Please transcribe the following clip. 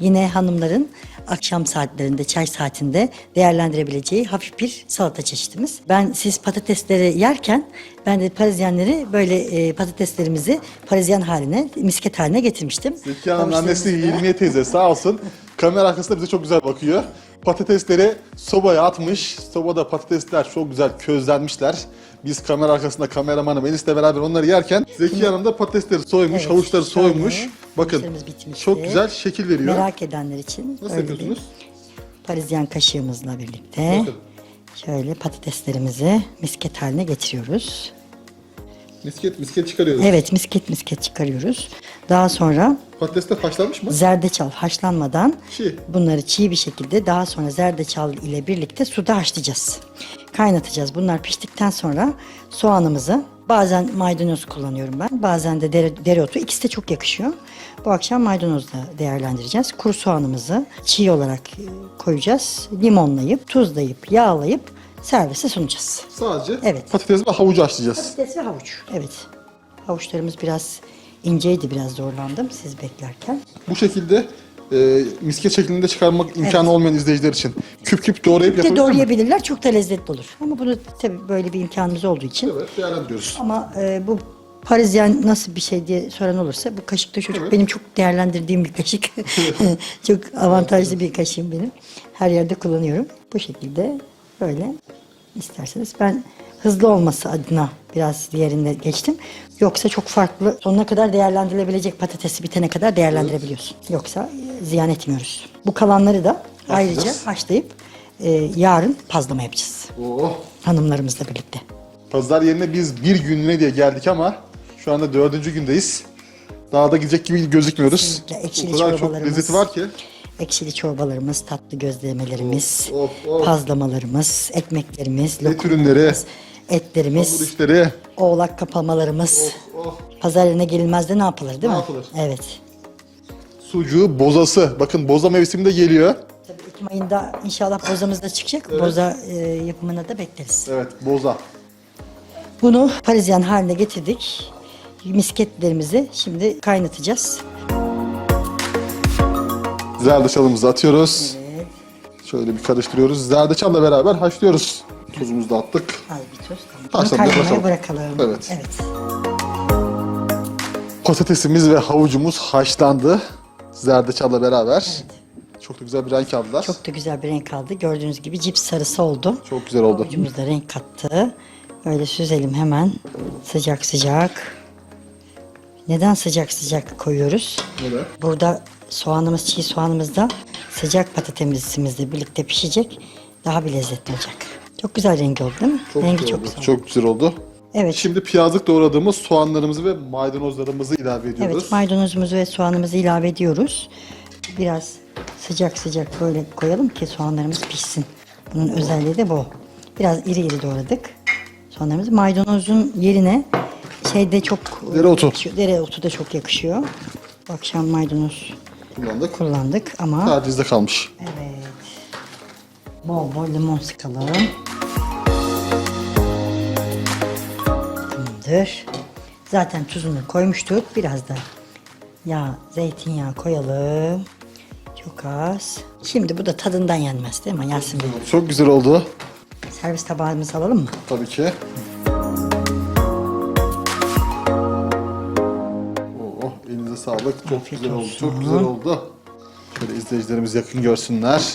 Yine hanımların akşam saatlerinde, çay saatinde değerlendirebileceği hafif bir salata çeşitimiz. Ben siz patatesleri yerken ben de parizyenleri böyle e, patateslerimizi parizyen haline, misket haline getirmiştim. Zeki Hanım'ın annesi Hilmiye teyze sağ olsun. Kamera arkasında bize çok güzel bakıyor. Patatesleri sobaya atmış. Sobada patatesler çok güzel közlenmişler. Biz kamera arkasında kameramanı Melis'le beraber onları yerken Zeki Hanım da patatesleri soymuş, Evet, havuçları şöyle. soymuş. Bakın Havuçlarımız bitmişti. çok güzel şekil veriyor. Merak edenler için Nasıl öyle bir yapıyorsunuz? parizyen kaşığımızla birlikte Bakın. şöyle patateslerimizi misket haline getiriyoruz. Misket misket çıkarıyoruz. Evet misket misket çıkarıyoruz. Daha sonra Patatesler haşlanmış mı? zerdeçal haşlanmadan Çiğ. bunları çiğ bir şekilde daha sonra zerdeçal ile birlikte suda haşlayacağız. Kaynatacağız. Bunlar piştikten sonra soğanımızı bazen maydanoz kullanıyorum ben. Bazen de dere, dereotu. İkisi de çok yakışıyor. Bu akşam maydanozla değerlendireceğiz. Kuru soğanımızı çiğ olarak e, koyacağız. Limonlayıp, tuzlayıp, yağlayıp servise sunacağız. Sadece Evet. patates ve havucu haşlayacağız. Patates ve havuç. Evet. Havuçlarımız biraz inceydi, biraz zorlandım siz beklerken. Bu şekilde e, misket şeklinde çıkarmak imkanı olmayan izleyiciler için küp küp doğrayıp Bir de yapabilir mi? doğrayabilirler, çok da lezzetli olur. Ama bunu tabii böyle bir imkanımız olduğu için. Evet değerlendiriyoruz. Ama e, bu Parizyen nasıl bir şey diye soran olursa bu kaşık da çocuk benim çok değerlendirdiğim bir kaşık. çok avantajlı bir kaşığım benim. Her yerde kullanıyorum. Bu şekilde böyle isterseniz ben hızlı olması adına biraz diğerinde geçtim. Yoksa çok farklı sonuna kadar değerlendirilebilecek patatesi bitene kadar değerlendirebiliyorsun. Yoksa e, ziyan etmiyoruz. Bu kalanları da ayrıca haşlayıp e, yarın pazlama yapacağız. Oh. Hanımlarımızla birlikte. Pazar yerine biz bir günlüğüne diye geldik ama şu anda dördüncü gündeyiz. Daha da gidecek gibi gözükmüyoruz. Kesinlikle. Ekşili o kadar çok çorbalarımız. lezzeti var ki. Ekşili çorbalarımız, tatlı gözlemelerimiz, Of, of, of. pazlamalarımız, ekmeklerimiz, Et ürünleri, etlerimiz, işleri. oğlak kapamalarımız. Oh, Pazar yerine gelinmez de ne yapılır değil Ne mi? yapılır? Evet. Sucuğu, bozası. Bakın boza mevsimi de geliyor. Tabii Ekim ayında inşallah bozamız da çıkacak. Boza e, yapımına da bekleriz. Evet, boza. Bunu parizyen haline getirdik. Misketlerimizi şimdi kaynatacağız. Zerdeçalımızı atıyoruz. Şöyle bir karıştırıyoruz. Zerdeçalla beraber haşlıyoruz. Tuzumuzu da attık. Az bir tuz. Tamam. Bunu kaynamaya bırakalım. bırakalım. Evet. evet. Patatesimiz ve havucumuz haşlandı. Zerdeçalla beraber. Çok da güzel bir renk aldılar. Çok, Çok da güzel bir renk aldı. Gördüğünüz gibi cips sarısı oldu. güzel oldu. Havucumuz da renk kattı. Böyle süzelim hemen. Sıcak sıcak. Neden sıcak sıcak koyuyoruz? Neden? Burada soğanımız, çiğ soğanımız da sıcak patatesimizle birlikte pişecek. Daha bir lezzetli olacak. Çok güzel rengi oldu değil mi? Çok rengi güzel çok oldu. güzel. Çok güzel oldu. Evet. Şimdi piyazlık doğradığımız soğanlarımızı ve maydanozlarımızı ilave ediyoruz. Evet, maydanozumuzu ve soğanımızı ilave ediyoruz. Biraz sıcak sıcak böyle koyalım ki soğanlarımız pişsin. Bunun özelliği de bu. Biraz iri iri doğradık soğanlarımızı. Maydanozun yerine şeyde çok Dereotu. Dereotu da çok yakışıyor. Bu akşam maydanoz Kullandık. kullandık ama Tacizde kalmış. evet. Bol bol limon sıkalım. Tamamdır. Zaten tuzunu koymuştuk. Biraz da yağ, zeytinyağı koyalım. Çok az. Şimdi bu da tadından yenmez değil mi Yasin Bey? Çok güzel oldu. Servis tabağımızı alalım mı? Tabii ki. Oh, elinize sağlık. Çok Afiyet güzel oldu. olsun. Çok güzel oldu. Şöyle izleyicilerimiz yakın görsünler.